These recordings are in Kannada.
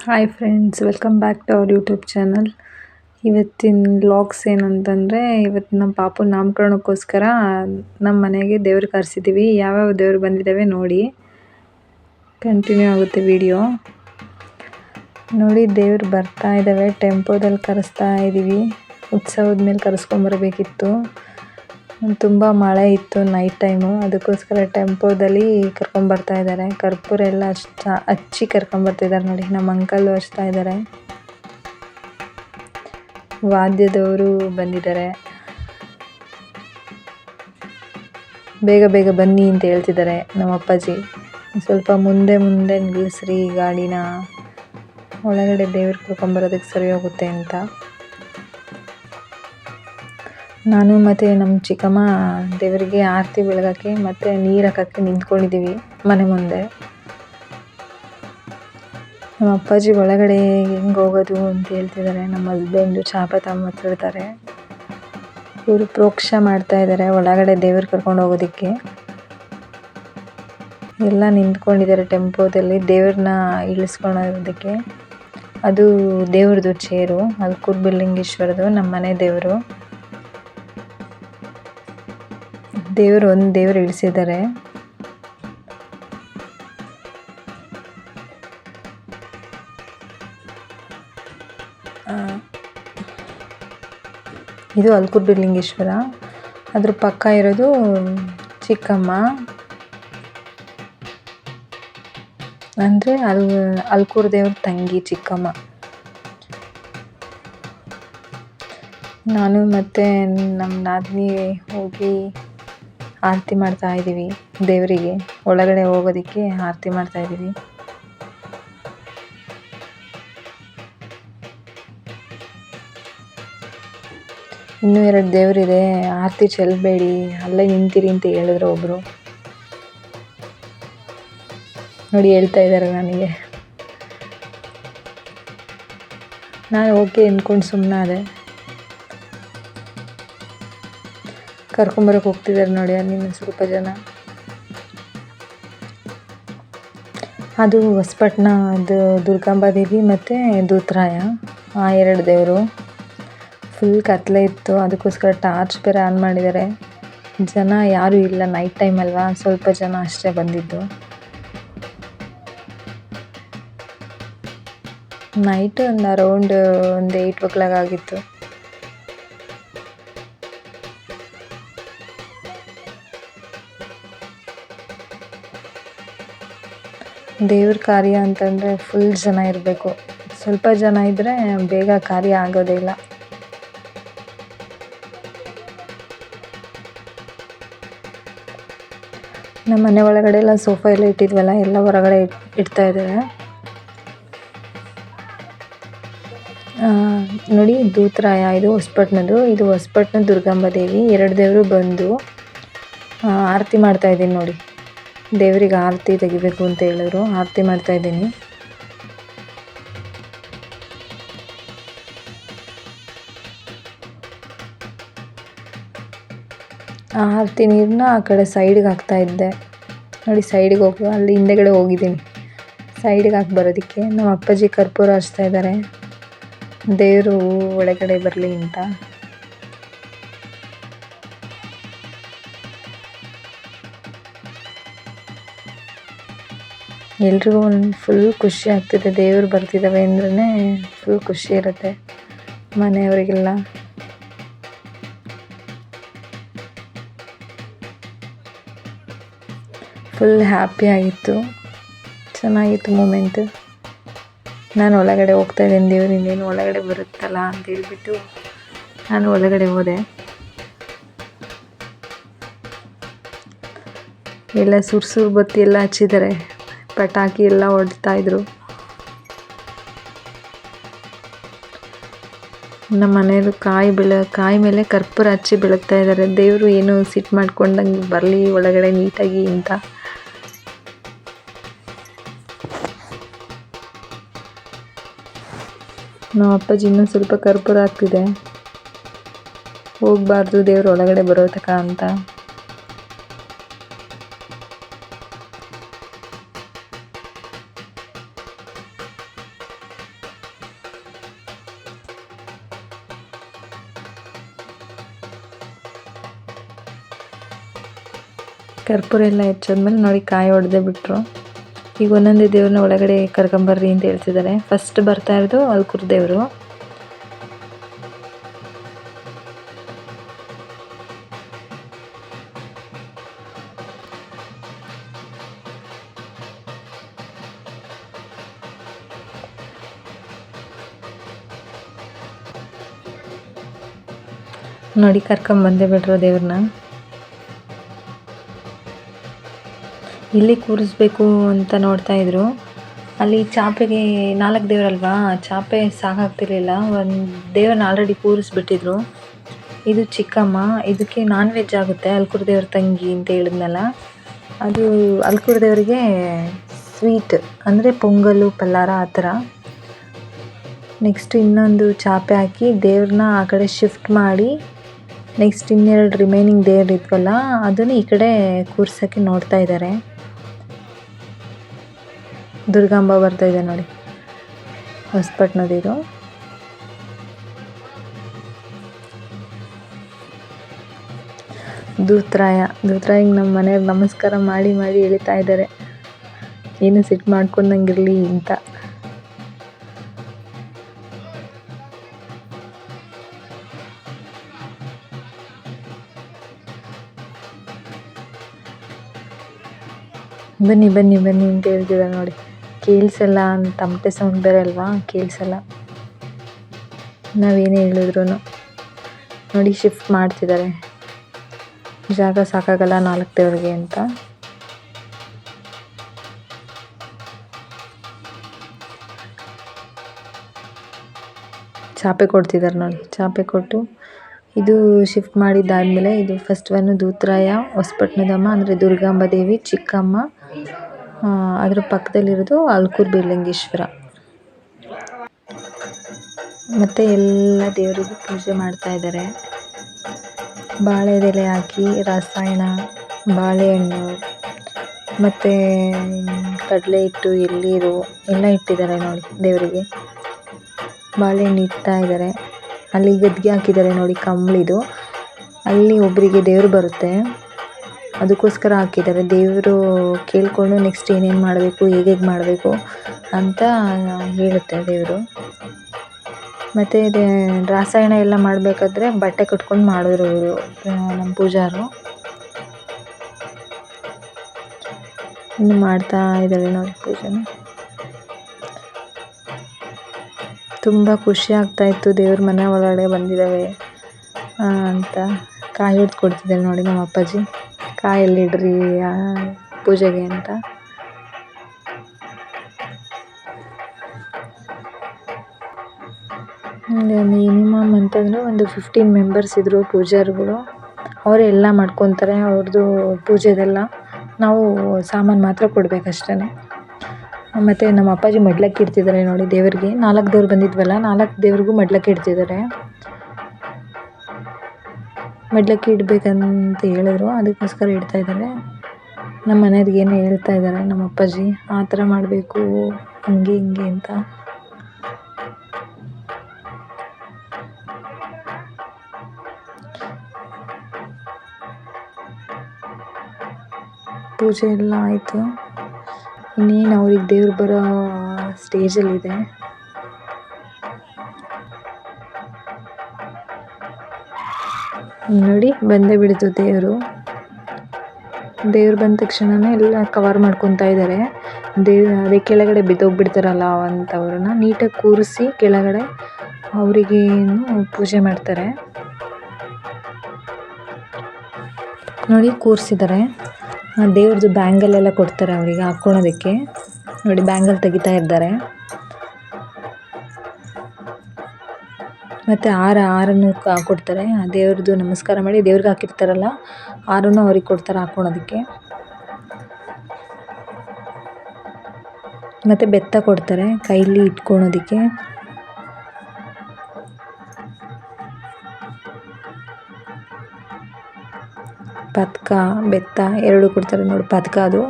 Hi friends welcome back to our YouTube channel ಇವತ್ತಿನ ಲಾಗ್ಸ್ ಏನಂತಂದರೆ, ಇವತ್ತು ನಮ್ಮ ಪಾಪು ನಾಮಕರಣಕ್ಕೋಸ್ಕರ ನಮ್ಮ ಮನೆಗೆ ದೇವ್ರು ಕರೆಸಿದ್ದೀವಿ ಯಾವ್ಯಾವ ದೇವ್ರು ಬಂದಿದ್ದಾವೆ ನೋಡಿ. ಕಂಟಿನ್ಯೂ ಆಗುತ್ತೆ ವಿಡಿಯೋ ನೋಡಿ, ದೇವ್ರು ಬರ್ತಾ ಇದ್ದಾವೆ ಟೆಂಪೋದಲ್ಲಿ ಕರೆಸ್ತಾ ಇದ್ದೀವಿ ಉತ್ಸವದ ಮೇಲೆ ಕರೆಸ್ಕೊಂಬರ್ಬೇಕಿತ್ತು ತುಂಬ ಮಳೆ ಇತ್ತು ನೈಟ್ ಟೈಮು ಅದಕ್ಕೋಸ್ಕರ ಟೆಂಪೋದಲ್ಲಿ ಕರ್ಕೊಂಬರ್ತಾ ಇದ್ದಾರೆ. ಕರ್ಪೂರ ಎಲ್ಲ ಹಚ್ಚ ಹಚ್ಚಿ ಕರ್ಕೊಂಬರ್ತಿದ್ದಾರೆ ನೋಡಿ. ನಮ್ಮ ಅಂಕಲ್ ಹಚ್ತಾ ಇದ್ದಾರೆ. ವಾದ್ಯದವರು ಬಂದಿದ್ದಾರೆ. ಬೇಗ ಬೇಗ ಬನ್ನಿ ಅಂತ ಹೇಳ್ತಿದ್ದಾರೆ ನಮ್ಮ ಅಪ್ಪಾಜಿ. ಸ್ವಲ್ಪ ಮುಂದೆ ಮುಂದೆ ನಿಲ್ಲಿಸ್ರಿ ಗಾಡಿನ. ಒಳಗಡೆ ದೇವ್ರು ಕರ್ಕೊಂಬರೋದಕ್ಕೆ ಸರಿ ಹೋಗುತ್ತೆ ಅಂತ. ನಾನು ಮತ್ತು ನಮ್ಮ ಚಿಕ್ಕಮ್ಮ ದೇವರಿಗೆ ಆರತಿ ಬೆಳಗಕ್ಕೆ ಮತ್ತು ನೀರು ಹಾಕಕ್ಕೆ ನಿಂತ್ಕೊಂಡಿದ್ದೀವಿ ಮನೆ ಮುಂದೆ. ನಮ್ಮ ಅಪ್ಪಾಜಿ ಒಳಗಡೆ ಹೆಂಗೆ ಹೋಗೋದು ಅಂತ ಹೇಳ್ತಿದ್ದಾರೆ ನಮ್ಮ ಹಸ್ಬೆಂಡು ಚಾಪ ಮಾತಾಡ್ತಾರೆ ಇವರು ಪ್ರೋಕ್ಷ ಮಾಡ್ತಾ ಇದ್ದಾರೆ ಒಳಗಡೆ ದೇವ್ರು ಕರ್ಕೊಂಡು ಹೋಗೋದಕ್ಕೆ. ಎಲ್ಲ ನಿಂತ್ಕೊಂಡಿದ್ದಾರೆ ಟೆಂಪೋದಲ್ಲಿ ದೇವ್ರನ್ನ ಇಳಿಸ್ಕೊಳೋದಕ್ಕೆ ಅದು ದೇವ್ರದ್ದು ಚೇರು ಅಲ್ಕೂರ್ ಬಿಲ್ಲಿಂಗೇಶ್ವರದು ನಮ್ಮ ಮನೆ ದೇವರು. ದೇವರು ಒಂದು ದೇವರು ಇಳಿಸಿದ್ದಾರೆ ಇದು ಅಲ್ಕೂರ್ ಬಿರ್ಲಿಂಗೇಶ್ವರ. ಅದ್ರ ಪಕ್ಕ ಇರೋದು ಚಿಕ್ಕಮ್ಮ. ಅಂದರೆ ಅಲ್ ಅಲ್ಕೂರ್ ದೇವ್ರ ತಂಗಿ ಚಿಕ್ಕಮ್ಮ. ನಾನು ಮತ್ತು ನಮ್ಮ ನಾದಿನಿ ಹೋಗಿ ಆರತಿ ಮಾಡ್ತಾ ಇದೀವಿ ದೇವರಿಗೆ ಒಳಗಡೆ ಹೋಗೋದಕ್ಕೆ ಆರತಿ ಮಾಡ್ತಾ ಇದೀವಿ. ಇನ್ನೂ ಎರಡು ದೇವರಿದೆ. ಆರತಿ ಚೆಲ್ಲಬೇಡಿ ಅಲ್ಲೇ ನಿಂತಿರಿ ಅಂತ ಹೇಳಿದ್ರು ಒಬ್ಬರು ನೋಡಿ ಹೇಳ್ತಾ ಇದ್ದಾರೆ ನನಗೆ. ನಾನು ಓಕೆ ಅಂದ್ಕೊಂಡು ಸುಮ್ಮನಾದೆ ಕರ್ಕೊಂಬರಕ್ಕೆ ಹೋಗ್ತಿದ್ದಾರೆ ನೋಡಿ ಅಲ್ಲಿನ ಸ್ವಲ್ಪ ಜನ. ಅದು ಹೊಸಪಟ್ಟಣ ಅದು ದುರ್ಗಾಂಬ ದೇವಿ ಮತ್ತು ದೂತ್ರಾಯ, ಆ ಎರಡು ದೇವರು. ಫುಲ್ ಕತ್ಲೆ ಇತ್ತು, ಅದಕ್ಕೋಸ್ಕರ ಟಾರ್ಚ್ ಬೇರೆ ಆನ್ ಮಾಡಿದ್ದಾರೆ ಜನ ಯಾರೂ ಇಲ್ಲ ನೈಟ್ ಟೈಮ್ ಅಲ್ವಾ, ಸ್ವಲ್ಪ ಜನ ಅಷ್ಟೇ ಬಂದಿದ್ದು. ನೈಟ್ ಒಂದು ಅರೌಂಡ್ ಒಂದು ಏಯ್ಟ್ ಓ ಕ್ಲಾಕ್ ಆಗಿತ್ತು. ದೇವ್ರ ಕಾರ್ಯ ಅಂತಂದರೆ ಫುಲ್ ಜನ ಇರಬೇಕು. ಸ್ವಲ್ಪ ಜನ ಇದ್ದರೆ ಬೇಗ ಕಾರ್ಯ ಆಗೋದೇ ಇಲ್ಲ. ನಮ್ಮ ಮನೆ ಒಳಗಡೆ ಎಲ್ಲ ಸೋಫಾ ಎಲ್ಲ ಇಟ್ಟಿದ್ವಲ್ಲ, ಎಲ್ಲ ಹೊರಗಡೆ ಇಡ್ತಾ ಇದ್ದಾರೆ ನೋಡಿ, ದೂತರಾಯ, ಇದು ಹೊಸಪಟ್ನದು ಇದು ಹೊಸಪಟ್ನ ದುರ್ಗಾಂಬ ದೇವಿ. ಎರಡು ದೇವರು ಬಂದು ಆರತಿ ಮಾಡ್ತಾ ಇದ್ದೀನಿ ನೋಡಿ. ದೇವರಿಗೆ ಆರತಿ ತೆಗಿಬೇಕು ಅಂತ ಹೇಳಿದ್ರು. ಆರತಿ ಮಾಡ್ತಾ ಇದ್ದೀನಿ. ಆರತಿ ನೀರನ್ನ ಆ ಕಡೆ ಸೈಡ್ಗೆ ಹಾಕ್ತಾ ಇದ್ದೆ. ನೋಡಿ ಸೈಡಿಗೆ ಹೋಗಿ. ಅಲ್ಲಿ ಹಿಂದೆಗಡೆ ಹೋಗಿದ್ದೀನಿ. ಸೈಡಿಗೆ ಹಾಕಿ ಬರೋದಕ್ಕೆ. ನಮ್ಮ ಅಪ್ಪಾಜಿ ಕರ್ಪೂರ ಹಚ್ತಾ ಇದ್ದಾರೆ. ದೇವರು ಒಳಗಡೆ ಬರಲಿ ಅಂತ. ಎಲ್ರಿಗೂ ಒಂದು ಫುಲ್ ಖುಷಿ ಆಗ್ತಿದೆ. ದೇವರು ಬರ್ತಿದ್ದಾವೆ ಅಂದ್ರೆ ಫುಲ್ ಖುಷಿ ಇರುತ್ತೆ ಮನೆಯವರಿಗೆಲ್ಲ. ಫುಲ್ ಹ್ಯಾಪಿ ಆಗಿತ್ತು. ಚೆನ್ನಾಗಿತ್ತು ಮೂಮೆಂಟ್ ನಾನು ಒಳಗಡೆ ಹೋಗ್ತಾ ಇದ್ದೀನಿ. ದೇವ್ರು ಇನ್ನೇನು ಒಳಗಡೆ ಬರುತ್ತಲ್ಲ ಅಂತ ಹೇಳ್ಬಿಟ್ಟು ನಾನು ಒಳಗಡೆ ಹೋದೆ. ಎಲ್ಲ ಸುರ್ಸುರು ಬತ್ತಿ ಎಲ್ಲ ಹಚ್ಚಿದ್ದಾರೆ. ಪಟಾಕಿ ಎಲ್ಲ ಹೊಡ್ತಾ ಇದ್ರು. ನಮ್ಮ ಮನೆಯಲ್ಲೂ ಕಾಯಿ ಬೆಳ, ಕಾಯಿ ಮೇಲೆ ಕರ್ಪೂರ ಹಚ್ಚಿ ಬೆಳಗ್ತಾ ಇದ್ದಾರೆ. ದೇವರು ಏನು ಸಿಟ್ಟು ಮಾಡ್ಕೊಂಡಂಗೆ ಬರಲಿ ಒಳಗಡೆ ನೀಟಾಗಿ ಅಂತ. ನಮ್ಮ ಅಪ್ಪಾಜಿ ಇನ್ನೂ ಸ್ವಲ್ಪ ಕರ್ಪೂರ ಆಗ್ತಿದೆ ಹೋಗಬಾರ್ದು ದೇವ್ರು ಒಳಗಡೆ ಬರೋ ತಕ ಅಂತ. ಕರ್ಪೂರ ಎಲ್ಲ ಹೆಚ್ಚಾದ್ಮೇಲೆ ನೋಡಿ ಕಾಯಿ ಹೊಡೆದೇ ಬಿಟ್ರು. ಈಗ ಒಂದೊಂದೇ ದೇವ್ರನ್ನ ಒಳಗಡೆ ಕರ್ಕೊಂಬರ್ರಿ ಅಂತ ಹೇಳ್ತಿದ್ದಾರೆ ಫಸ್ಟ್ ಬರ್ತಾ ಇರೋದು ಅಲ್ಕುರ್ ದೇವರು. ನೋಡಿ ಕರ್ಕೊಂಬಂದೇ ಬಿಟ್ರು ದೇವ್ರನ್ನ. ಇಲ್ಲಿ ಕೂರಿಸ್ಬೇಕು ಅಂತ ನೋಡ್ತಾ ಇದ್ರು. ಅಲ್ಲಿ ಚಾಪೆಗೆ ನಾಲ್ಕು ದೇವರಲ್ವಾ ಚಾಪೆ ಸಾಕಾಗ್ತಿರ್ಲಿಲ್ಲ. ಒಂದು ದೇವ್ರನ್ನ ಆಲ್ರೆಡಿ ಕೂರಿಸ್ಬಿಟ್ಟಿದ್ರು. ಇದು ಚಿಕ್ಕಮ್ಮ. ಇದಕ್ಕೆ ನಾನ್ ವೆಜ್ ಆಗುತ್ತೆ, ಅಲ್ಕುರ್ ದೇವ್ರ ತಂಗಿ ಅಂತ ಹೇಳಿದ್ನಲ್ಲ. ಅದು ಅಲ್ಕುರ್ ದೇವರಿಗೆ ಸ್ವೀಟ್ ಅಂದರೆ ಪೊಂಗಲು, ಪಲ್ಲಾರ ಆ ಥರ. ನೆಕ್ಸ್ಟ್ ಇನ್ನೊಂದು ಚಾಪೆ ಹಾಕಿ ದೇವ್ರನ್ನ ಆ ಕಡೆ ಶಿಫ್ಟ್ ಮಾಡಿ ನೆಕ್ಸ್ಟ್ ಇನ್ನೆರಡು ರಿಮೈನಿಂಗ್ ದೇವ್ರು ಇದ್ವಲ್ಲ, ಅದನ್ನು ಈ ಕಡೆ ಕೂರ್ಸೋಕ್ಕೆ ನೋಡ್ತಾ ಇದ್ದಾರೆ ದುರ್ಗಾಂಬ ಬರ್ತಾ ಇದೆ ನೋಡಿ. ಹೊಸಪಟ್ಟಣದಿದು ದೂತ್ರಾಯ ದೂತ್ರಾಯಿಗೆ ನಮ್ಮ ಮನೆಯವ್ರು ನಮಸ್ಕಾರ ಮಾಡಿ ಮಾಡಿ ಎಳಿತಾ ಇದ್ದಾರೆ ಏನು ಸಿಟ್ಟು ಮಾಡ್ಕೊಂಡಂಗಿರಲಿ ಅಂತ. ಬನ್ನಿ ಬನ್ನಿ ಬನ್ನಿ ಅಂತ ಹೇಳ್ತಿದ್ದಾರೆ ನೋಡಿ. ಕೇಳಿಸಲ್ಲ ಅಂತ ತಮಟೆ ಸೌಂಡ್ ಬೇರೆ ಅಲ್ವಾ ಕೇಳಿಸಲ್ಲ. ನಾವೇನೇ ಹೇಳಿದ್ರು ನೋಡಿ ಶಿಫ್ಟ್ ಮಾಡ್ತಿದ್ದಾರೆ. ಜಾಗ ಸಾಕಾಗಲ್ಲ ನಾಲ್ಕು ದೇವರಿಗೆ ಅಂತ. ಚಾಪೆ ಕೊಡ್ತಿದ್ದಾರೆ ನೋಡಿ, ಚಾಪೆ ಕೊಟ್ಟು. ಇದು ಶಿಫ್ಟ್ ಮಾಡಿದ್ದಾದಮೇಲೆ ಇದು ಫಸ್ಟ್ ಒನ್ ದೂತ್ರಾಯ, ಹೊಸಪಟ್ಟಣದಮ್ಮ, ಅಂದರೆ ದುರ್ಗಾಂಬ ದೇವಿ ಚಿಕ್ಕಮ್ಮ ಅದ್ರ ಪಕ್ಕದಲ್ಲಿರೋದು ಅಲ್ಕೂರ್ ಬೀರ್ಲಿಂಗೇಶ್ವರ. ಮತ್ತೆ ಎಲ್ಲ ದೇವರಿಗೆ ಪೂಜೆ ಮಾಡ್ತಾ ಇದ್ದಾರೆ. ಬಾಳೆದೆಲೆ ಹಾಕಿ ರಸಾಯನ ಬಾಳೆಹಣ್ಣು, ಮತ್ತು ಕಡಲೆ ಹಿಟ್ಟು ಎಳ್ಳೀರು ಎಲ್ಲ ಇಟ್ಟಿದ್ದಾರೆ ನೋಡಿ ದೇವರಿಗೆ. ಬಾಳೆಹಣ್ಣು ಇಡ್ತಾ ಇದ್ದಾರೆ. ಅಲ್ಲಿ ಗದ್ಗೆ ಹಾಕಿದ್ದಾರೆ ನೋಡಿ ಕಂಬಳಿದು. ಅಲ್ಲಿ ಒಬ್ಬರಿಗೆ ದೇವರು ಬರುತ್ತೆ. ಅದಕ್ಕೋಸ್ಕರ ಹಾಕಿದ್ದಾರೆ. ದೇವರು ಕೇಳಿಕೊಂಡು ನೆಕ್ಸ್ಟ್ ಏನೇನು ಮಾಡಬೇಕು ಹೇಗೆ ಮಾಡಬೇಕು ಅಂತ ಹೇಳುತ್ತೆ ದೇವರು. ಮತ್ತು ರಾಸಾಯನ ಎಲ್ಲ ಮಾಡಬೇಕಾದ್ರೆ ಬಟ್ಟೆ ಕಟ್ಕೊಂಡು ಮಾಡಿದ್ರು ಇವರು ನಮ್ಮ ಪೂಜಾರು. ಇನ್ನು ಮಾಡ್ತಾ ಇದ್ದಾರೆ ನೋಡಿ ಪೂಜೆನ. ತುಂಬ ಖುಷಿ ಆಗ್ತಾಯಿತ್ತು ದೇವ್ರ ಮನೆ ಒಳಗಡೆ ಬಂದಿದ್ದಾವೆ ಅಂತ ಕಾಯಿ ಹಿಡ್ದು ಕೊಡ್ತಿದ್ದಾರೆ ನೋಡಿ ನಮ್ಮ ಅಪ್ಪಾಜಿ. ಕಾಯಲ್ಲಿ ಇಡ್ರಿ ಪೂಜೆಗೆ ಅಂತ. ಮಿನಿಮಮ್ ಅಂತಂದರೆ ಒಂದು ಫಿಫ್ಟೀನ್ ಮೆಂಬರ್ಸ್ ಇದ್ದರು ಪೂಜಾರಿಗಳು. ಅವರೇ ಎಲ್ಲ ಮಾಡ್ಕೊತಾರೆ ಅವ್ರದ್ದು ಪೂಜೆದೆಲ್ಲ. ನಾವು ಸಾಮಾನು ಮಾತ್ರ ಕೊಡಬೇಕಷ್ಟೇ ಮತ್ತು ನಮ್ಮ ಅಪ್ಪಾಜಿ ಮಡ್ಲಕ್ಕಿ ಇಡ್ತಿದ್ದಾರೆ ನೋಡಿ ದೇವರಿಗೆ. ನಾಲ್ಕು ದೇವ್ರು ಬಂದಿದ್ವಲ್ಲ, ನಾಲ್ಕು ದೇವ್ರಿಗೂ ಮಡ್ಲಕ್ಕಿ ಇಡ್ತಿದ್ದಾರೆ. ಮಡ್ಲಕ್ಕಿ ಇಡಬೇಕಂತ ಹೇಳಿದ್ರು. ಅದಕ್ಕೋಸ್ಕರ ಇಡ್ತಾ ಇದ್ದಾರೆ. ನಮ್ಮ ಮನೆಯವ್ರಿಗೆ ಏನೋ ಹೇಳ್ತಾ ಇದ್ದಾರೆ? ನಮ್ಮ ಅಪ್ಪಾಜಿ, ಆ ಥರ ಮಾಡಬೇಕು, ಹಂಗೆ, ಹಿಂಗೆ ಅಂತ. ಪೂಜೆ ಎಲ್ಲ ಆಯಿತು. ಇನ್ನೇನು ಅವ್ರಿಗೆ ದೇವ್ರು ಬರೋ ಸ್ಟೇಜಲ್ಲಿದೆ ನೋಡಿ, ಬಂದೇ ಬಿಡ್ತು ದೇವರು. ದೇವ್ರು ಬಂದ ತಕ್ಷಣನೇ ಎಲ್ಲ ಕವರ್ ಮಾಡ್ಕೊತಾ ಇದ್ದಾರೆ ದೇವ್, ಅದೇ ಕೆಳಗಡೆ ಬಿದ್ದೋಗ್ಬಿಡ್ತಾರಲ್ಲ ಅಂಥವ್ರನ್ನ ನೀಟಾಗಿ ಕೂರಿಸಿ ಕೆಳಗಡೆ ಅವರಿಗೇನು ಪೂಜೆ ಮಾಡ್ತಾರೆ. ನೋಡಿ ಕೂರಿಸಿದ್ದಾರೆ ದೇವ್ರದ್ದು ಬ್ಯಾಂಗಲ್ ಎಲ್ಲ ಕೊಡ್ತಾರೆ ಅವರಿಗೆ ಹಾಕ್ಕೊಳೋದಕ್ಕೆ. ನೋಡಿ ಬ್ಯಾಂಗಲ್ ತೆಗಿತಾ ಇದ್ದಾರೆ. ಮತ್ತು ಹಾರ ಹಾರನ್ನು ಕೊಡ್ತಾರೆ. ದೇವ್ರದ್ದು ನಮಸ್ಕಾರ ಮಾಡಿ ದೇವ್ರಿಗೆ ಹಾಕಿರ್ತಾರಲ್ಲ ಹಾರನ್ನು ಅವ್ರಿಗೆ ಕೊಡ್ತಾರೆ ಹಾಕೊಳೋದಕ್ಕೆ ಮತ್ತು ಬೆತ್ತ ಕೊಡ್ತಾರೆ ಕೈಲಿ ಇಟ್ಕೊಳೋದಕ್ಕೆ. ಪತ್ಕ, ಬೆತ್ತ ಎರಡು ಕೊಡ್ತಾರೆ ನೋಡಿ, ಪತ್ಕ ಅದು.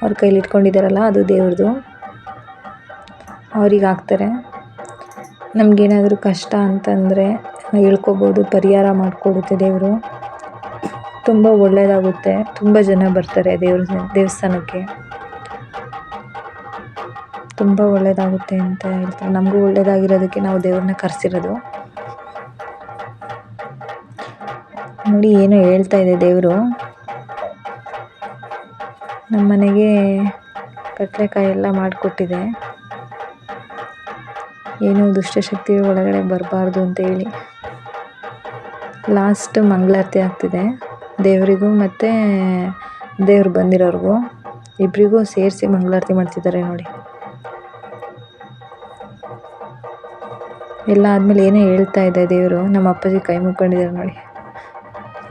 ಅವ್ರ ಕೈಲಿ ಇಟ್ಕೊಂಡಿದ್ದಾರಲ್ಲ, ಅದು ದೇವ್ರದ್ದು. ಅವ್ರಿಗೆ ಹಾಕ್ತಾರೆ. ನಮಗೇನಾದರೂ ಕಷ್ಟ ಅಂತಂದರೆ ಹೇಳ್ಕೊಬೋದು, ಪರಿಹಾರ ಮಾಡಿಕೊಡುತ್ತೆ ದೇವರು. ತುಂಬ ಒಳ್ಳೆಯದಾಗುತ್ತೆ ತುಂಬ ಜನ ಬರ್ತಾರೆ ದೇವ್ರ ದೇವಸ್ಥಾನಕ್ಕೆ. ತುಂಬ ಒಳ್ಳೆಯದಾಗುತ್ತೆ ಅಂತ ಹೇಳ್ತಾರೆ. ನಮಗೂ ಒಳ್ಳೆಯದಾಗಿರೋದಕ್ಕೆ ನಾವು ದೇವ್ರನ್ನ ಕರೆಸಿರೋದು. ನೋಡಿ, ಏನೋ ಹೇಳ್ತಾ ಇದೆ ದೇವರು. ನಮ್ಮ ಮನೆಗೆ ಕಡಲೆಕಾಯಿ ಎಲ್ಲ ಮಾಡಿಕೊಟ್ಟಿದೆ. ಏನೋ ದುಷ್ಟಶಕ್ತಿ ಒಳಗಡೆ ಬರಬಾರ್ದು ಅಂತ ಹೇಳಿ ಲಾಸ್ಟ್ ಮಂಗಳಾರತಿ ಆಗ್ತಿದೆ. ದೇವರಿಗೂ ಮತ್ತು ದೇವ್ರು ಬಂದಿರೋರಿಗೂ ಇಬ್ಬರಿಗೂ ಸೇರಿಸಿ ಮಂಗಳಾರತಿ ಮಾಡ್ತಿದ್ದಾರೆ ನೋಡಿ. ಎಲ್ಲ ಆದಮೇಲೆ ಏನೋ ಹೇಳ್ತಾ ಇದೆ ದೇವರು, ನಮ್ಮ ಅಪ್ಪಾಜಿ ಕೈ ಮುಕ್ಕೊಂಡಿದ್ದಾರೆ ನೋಡಿ.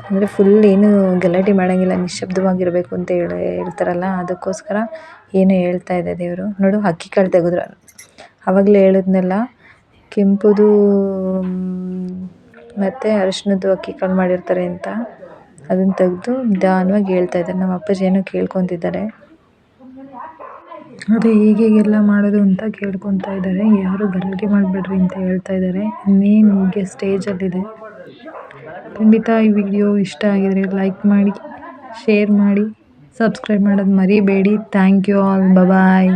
ಅಂದರೆ ಫುಲ್ ಏನು ಗಲಾಟೆ ಮಾಡೋಂಗಿಲ್ಲ ನಿಶಬ್ದವಾಗಿರಬೇಕು ಅಂತ ಹೇಳಿ ಹೇಳ್ತಾರಲ್ಲ, ಅದಕ್ಕೋಸ್ಕರ ಏನೋ ಹೇಳ್ತಾ ಇದೆ ದೇವರು. ನೋಡು, ಅಕ್ಕಿ ಕಾಳು ತೆಗೆದ್ರು. ಆವಾಗಲೇ ಹೇಳಿದ್ನಲ್ಲ, ಕೆಂಪುದು ಮತ್ತು ಅರಿಶಿನದ್ದು ಅಕ್ಕಿ ಕಾಳು ಮಾಡಿರ್ತಾರೆ ಅಂತ. ಅದನ್ನು ತೆಗೆದು ನಿಧಾನವಾಗಿ ಹೇಳ್ತಾ ಇದ್ದಾರೆ. ನಮ್ಮ ಅಪ್ಪಾಜಿ ಏನೋ ಕೇಳ್ಕೊತಿದ್ದಾರೆ. ಅದೇ ಹೀಗೀಗೆಲ್ಲ ಮಾಡೋದು ಅಂತ ಕೇಳ್ಕೊತಾ ಇದ್ದಾರೆ. ಯಾರು ಗಲಾಟೆ ಮಾಡಬೇಡ್ರಿ ಅಂತ ಹೇಳ್ತಾ ಇದ್ದಾರೆ. ಇನ್ನೇನು ಹೀಗೆ ಸ್ಟೇಜಲ್ಲಿದೆ ಖಂಡಿತ ಈ ವಿಡಿಯೋ ಇಷ್ಟ ಆಗಿದ್ರೆ ಲೈಕ್ ಮಾಡಿ ಶೇರ್ ಮಾಡಿ ಸಬ್ಸ್ಕ್ರೈಬ್ ಮಾಡೋದು ಮರಿಬೇಡಿ. Thank you all bye